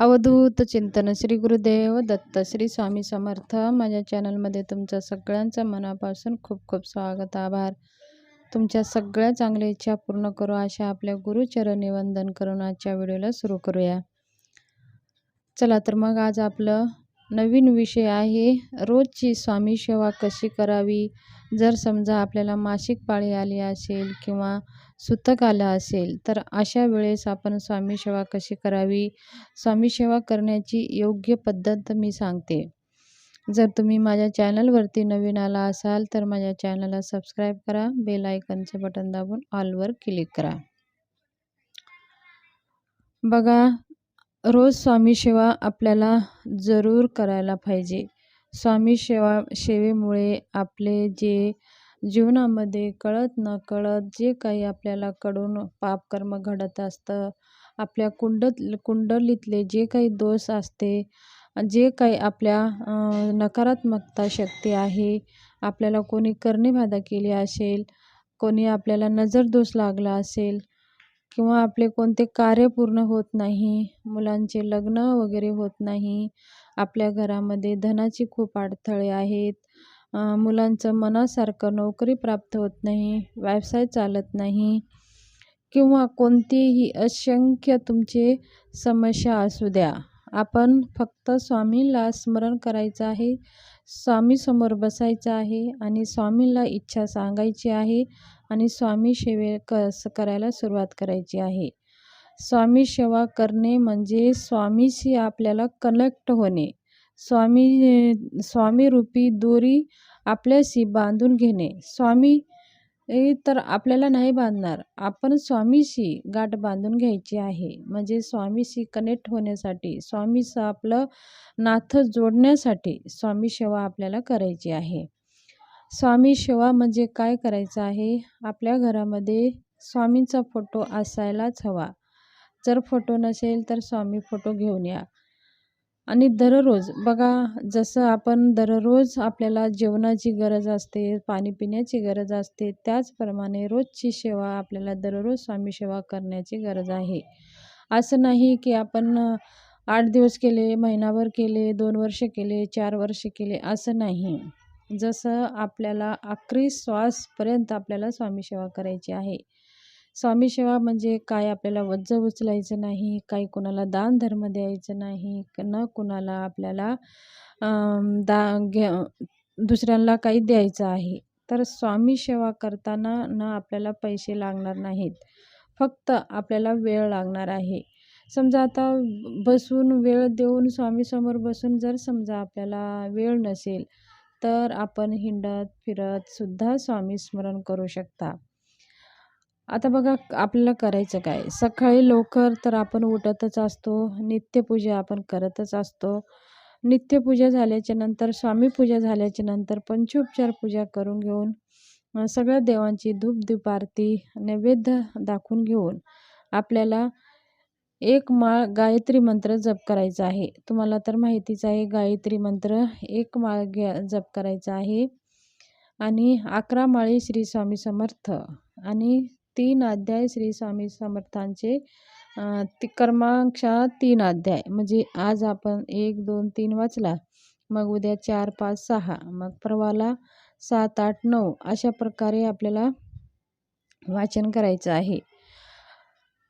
अवधूत चिंतन श्री गुरुदेव दत्त श्री स्वामी समर्थ. माझ्या चॅनलमध्ये तुमचं सगळ्यांचं मनापासून खूप खूप स्वागत आभार. तुमच्या सगळ्या चांगल्या इच्छा पूर्ण करू अशा आपल्या गुरुचरणी वंदन करून आजच्या व्हिडिओला सुरू करूया. चला तर मग आज आपलं नवीन विषय आहे रोजची स्वामी सेवा कशी करावी? जर समजा आपल्याला मासिक पाळी आली असेल किंवा सुतक आलं असेल तर अशा वेळेस आपण स्वामी सेवा कशी करावी? स्वामी सेवा करण्याची योग्य पद्धत मी सांगते. जर तुम्ही माझ्या चॅनलवरती नवीन आला असाल तर माझ्या चॅनलला सबस्क्राईब करा बेल आयकनचे बटन दाबून ऑलवर क्लिक करा. बघा रोज स्वामी सेवा आपल्याला जरूर करायला पाहिजे. स्वामी सेवा सेवेमुळे आपले जे जीवनामध्ये कळत न कळत जे काही आपल्याला कडून पापकर्म घडत असतं आपल्या कुंडत कुंडलीतले जे काही दोष असते जे काही आपल्या नकारात्मकता शक्ती आहे आपल्याला कोणी करणेबाधा केली असेल कोणी आपल्याला नजर दोष लागला असेल किंवा आपले कोणते कार्य पूर्ण होत नाही मुलांचे लग्न वगैरे होत नाही आपल्या घरामध्ये धनाची खूप अडथळे आहेत मुलांचं मनासारखं नोकरी प्राप्त होत नाही व्यवसाय चालत नाही किंवा कोणतीही असंख्य तुमचे समस्या असू द्या. आपण फक्त स्वामीला स्मरण करायचं आहे स्वामीसमोर बसायचं आहे आणि स्वामीला इच्छा सांगायची आहे आणि स्वामी सेवे कस करायला सुरुवात करायची आहे. स्वामी सेवा करणे म्हणजे स्वामीशी आपल्याला कनेक्ट होणे. स्वामी स्वामीरूपी दोरी आपल्याशी बांधून घेणे. स्वामी तर आपल्याला नाही बांधणार. आपण स्वामीशी गाठ बांधून घ्यायची आहे. म्हणजे स्वामीशी कनेक्ट होण्यासाठी स्वामीचं आपलं नाथं जोडण्यासाठी स्वामी सेवा आपल्याला करायची आहे. स्वामी सेवा म्हणजे काय करायचं आहे? आपल्या घरामध्ये स्वामींचा फोटो असायलाच हवा. जर फोटो नसेल तर स्वामी फोटो घेऊन या. आणि दररोज बघा जसं आपण दररोज आपल्याला जेवणाची गरज असते पाणी पिण्याची गरज असते त्याचप्रमाणे रोजची सेवा आपल्याला दररोज स्वामी सेवा करण्याची गरज आहे. असं नाही की आपण आठ दिवस केले महिनाभर केले दोन वर्ष केले चार वर्ष केले असं नाही. जसं आपल्याला आखरी श्वासपर्यंत आपल्याला स्वामी सेवा करायची आहे. स्वामी सेवा म्हणजे काय? आपल्याला वज्ज उचलायचं नाही काही कोणाला दान धर्म द्यायचं नाही न कुणाला आपल्याला दा घ्या दुसऱ्यांना काही द्यायचं आहे. तर स्वामी सेवा करताना न आपल्याला पैसे लागणार नाहीत. फक्त आपल्याला वेळ लागणार आहे. समजा आता बसून वेळ देऊन स्वामीसमोर बसून जर समजा आपल्याला वेळ नसेल तर आपण हिंडत फिरत सुद्धा स्वामी स्मरण करू शकता. आता बघा आपल्याला करायचं काय? सकाळी लवकर तर आपण उठतच असतो नित्यपूजा आपण करतच असतो. नित्यपूजा झाल्याच्यानंतर स्वामीपूजा झाल्याच्यानंतर पंचोपचार पूजा करून घेऊन सगळ्या देवांची धूप आरती नैवेद्य दाखवून घेऊन आपल्याला एक माळ गायत्री मंत्र जप करायचा आहे. तुम्हाला तर माहितीच आहे गायत्री मंत्र एक माळ घ्या जप करायचा आहे. आणि अकरा माळी श्री स्वामी समर्थ. आणि तीन अध्याय श्री स्वामी समर्थांचे ती क्रमांकशा तीन अध्याय. म्हणजे आज आपण एक दोन तीन वाचला. मग उद्या चार पाच सहा. मग परवाला सात आठ नऊ अशा प्रकारे आपल्याला वाचन करायचं आहे.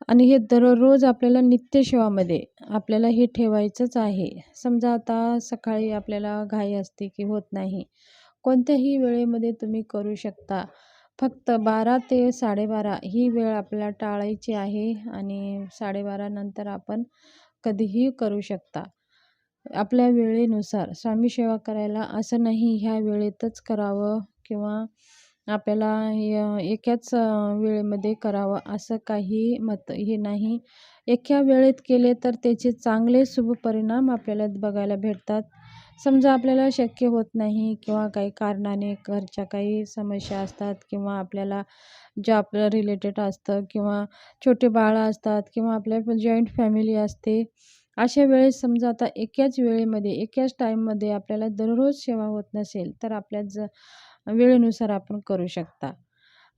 आणि हे दररोज आपल्याला नित्यसेवामध्ये आपल्याला हे ठेवायचंच आहे. समजा आता सकाळी आपल्याला घाई असते की होत नाही. कोणत्याही वेळेमध्ये तुम्ही करू शकता. फक्त बारा ते साडेबारा ही वेळ आपल्याला टाळायची आहे आणि साडेबारानंतर आपण कधीही करू शकता. आपल्या वेळेनुसार स्वामी सेवा करायला असं नाही ह्या वेळेतच करावं किंवा आपल्याला एकाच वेळेमध्ये करावं असं काही मत हे नाही. एका वेळेत केले तर त्याचे चांगले शुभ परिणाम आपल्याला बघायला भेटतात. समजा आपल्याला शक्य होत नाही किंवा काही कारणाने घरच्या काही समस्या असतात किंवा आपल्याला जॉब रिलेटेड असतं किंवा छोटे बाळं असतात किंवा आपल्या जॉईंट फॅमिली असते अशा वेळेस समजा आता एकाच वेळेमध्ये एकाच टाईममध्ये आपल्याला दररोज सेवा होत नसेल तर आपल्या ज वेळेनुसार आपण करू शकता.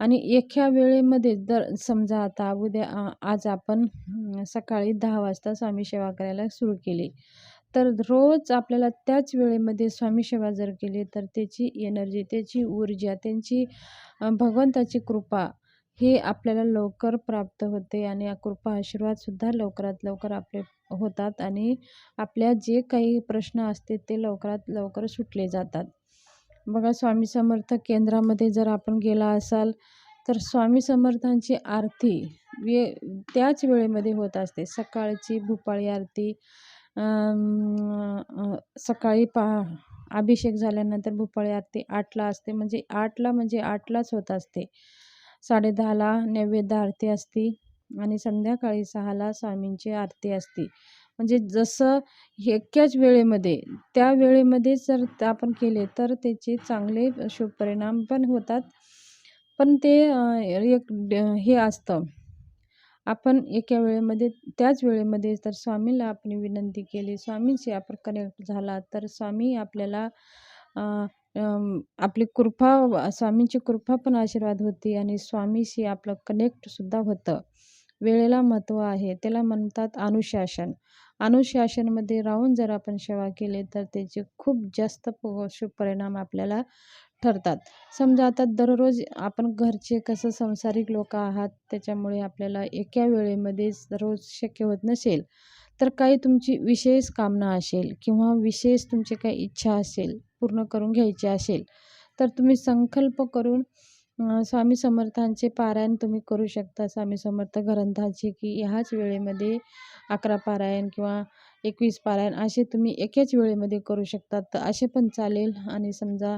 आणि एका वेळेमध्ये जर समजा आता उद्या आज आपण सकाळी दहा वाजता स्वामी सेवा करायला सुरू केली. तर रोज आपल्याला त्याच वेळेमध्ये स्वामी सेवा जर केली तर त्याची एनर्जी त्याची ऊर्जा त्यांची भगवंताची कृपा हे आपल्याला लवकर प्राप्त होते आणि या कृपा आशीर्वादसुद्धा लवकरात लवकर आपले होतात आणि आपल्या जे काही प्रश्न असते ते लवकरात लवकर सुटले जातात. बघा स्वामी समर्थ केंद्रामध्ये जर आपण गेला असाल तर स्वामी समर्थांची आरती वे त्याच वेळेमध्ये होत असते. सकाळची भूपाळी आरती सकाळी पा अभिषेक झाल्यानंतर भूपाळी आरती आठला असते. म्हणजे आठला म्हणजे आठलाच होत असते. साडेदहाला नैवेद्य आरती असती आणि संध्याकाळी सहाला स्वामींची आरती असते. म्हणजे जसं एकाच वेळेमध्ये त्या वेळेमध्ये जर आपण केले तर त्याचे चांगले शुभ परिणाम पण होतात. पण ते एक ड- हे असतं. आपण एका वेळेमध्ये त्याच वेळेमध्ये तर स्वामीला आपण विनंती केली स्वामींशी आपण कनेक्ट झाला तर स्वामी आपल्याला आपली कृपा स्वामींची कृपा पण आशीर्वाद होती आणि स्वामीशी आपलं कनेक्टसुद्धा होतं. वेळेला महत्त्व आहे त्याला म्हणतात अनुशासन. अनुशासनमध्ये राहून जर आपण सेवा केली तर त्याचे खूप जास्त प- शुभ परिणाम आपल्याला ठरतात. समजा आता दररोज आपण घरचे कसं संसारिक लोक आहात त्याच्यामुळे आपल्याला एका वेळेमध्येच रोज शक्य होत नसेल तर काही तुमची विशेष कामना असेल किंवा विशेष तुमची काही इच्छा असेल पूर्ण करून घ्यायची असेल तर तुम्ही संकल्प करून स्वामी समर्थांचे पारायण तुम्ही करू शकता. स्वामी समर्थ ग्रंथाचे की ह्याच वेळेमध्ये अकरा पारायण किंवा एकवीस पारायण असे तुम्ही एकाच वेळेमध्ये करू शकता तर असे पण चालेल. आणि समजा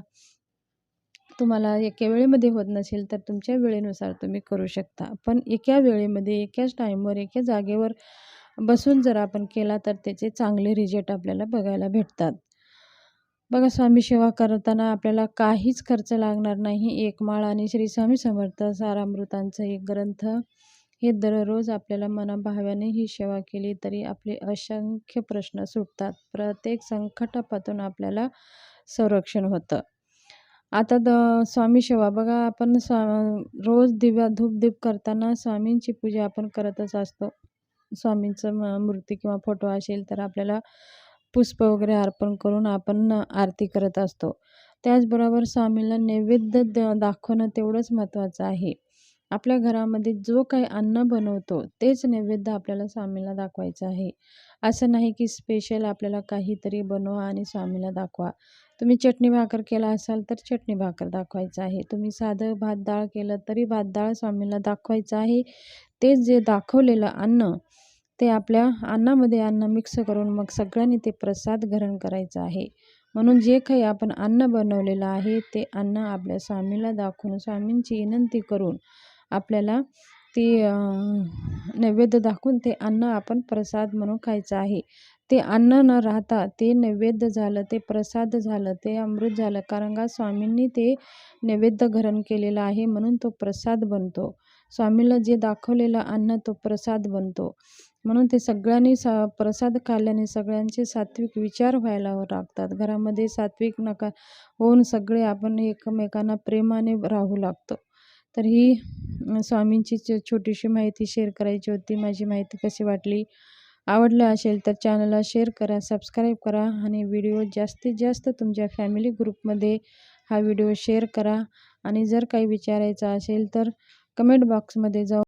तुम्हाला एका वेळेमध्ये होत नसेल तर तुमच्या वेळेनुसार तुम्ही करू शकता. पण एका वेळेमध्ये एकाच टाईमवर एका जागेवर बसून जर आपण केला तर त्याचे चांगले रिझल्ट आपल्याला बघायला भेटतात. बघा स्वामी सेवा करताना आपल्याला काहीच खर्च लागणार नाही. एक माळ आणि श्री स्वामी समर्थ सारामृतांचा एक ग्रंथ हे दररोज आपल्याला मनाभाव्याने ही सेवा केली तरी आपले असंख्य प्रश्न सुटतात. प्रत्येक संकटापासून आपल्याला संरक्षण होतं. आता द स्वामी सेवा. बघा आपण स्वा रोज दिव्या धूपदीप करताना स्वामींची पूजा आपण करतच असतो. स्वामींचं म मूर्ती किंवा फोटो असेल तर आपल्याला पुष्प वगैरे अर्पण करून आपण आरती करत असतो. त्याचबरोबर स्वामीला नैवेद्य द दाखवणं तेवढंच महत्त्वाचं आहे. आपल्या घरामध्ये जो काही अन्न बनवतो तेच नैवेद्य आपल्याला स्वामीला दाखवायचं आहे. असं नाही की स्पेशल आपल्याला काहीतरी बनवा आणि स्वामीला दाखवा. तुम्ही चटणी भाकर केला असाल तर चटणी भाकर दाखवायचं आहे. तुम्ही साधं भात डाळ केलं तरी भात डाळ स्वामीला दाखवायचं आहे. तेच जे दाखवलेलं अन्न ते आपल्या अन्नामध्ये अन्न मिक्स करून मग सगळ्यांनी ते प्रसाद ग्रहण करायचं आहे. म्हणून जे काही आपण अन्न बनवलेलं आहे ते अन्न आपल्या स्वामीला दाखवून स्वामींची विनंती करून आपल्याला ती नैवेद्य दाखवून ते अन्न आपण प्रसाद म्हणून खायचं आहे. ते अन्न न राहता ते नैवेद्य झालं ते प्रसाद झालं ते अमृत झालं. कारण का स्वामींनी ते नैवेद्य ग्रहण केलेलं आहे म्हणून तो प्रसाद बनतो. स्वामीला जे दाखवलेलं अन्न तो प्रसाद बनतो. म्हणून ते सगळ्यांनी सा प्रसाद खाल्ल्याने सगळ्यांचे सात्विक विचार व्हायला लागतात. घरामध्ये सात्विक नका होऊन सगळे आपण एकमेकांना प्रेमाने राहू लागतो. तर ही स्वामींची छोटीशी माहिती शेअर करायची होती. माझी माहिती कशी वाटली? आवडलं असेल तर चॅनलला शेअर करा सबस्क्राईब करा आणि व्हिडिओ जास्तीत जास्त तुमच्या फॅमिली ग्रुपमध्ये हा व्हिडिओ शेअर करा. आणि जर काही विचारायचं असेल तर कमेंट बॉक्समध्ये जाऊ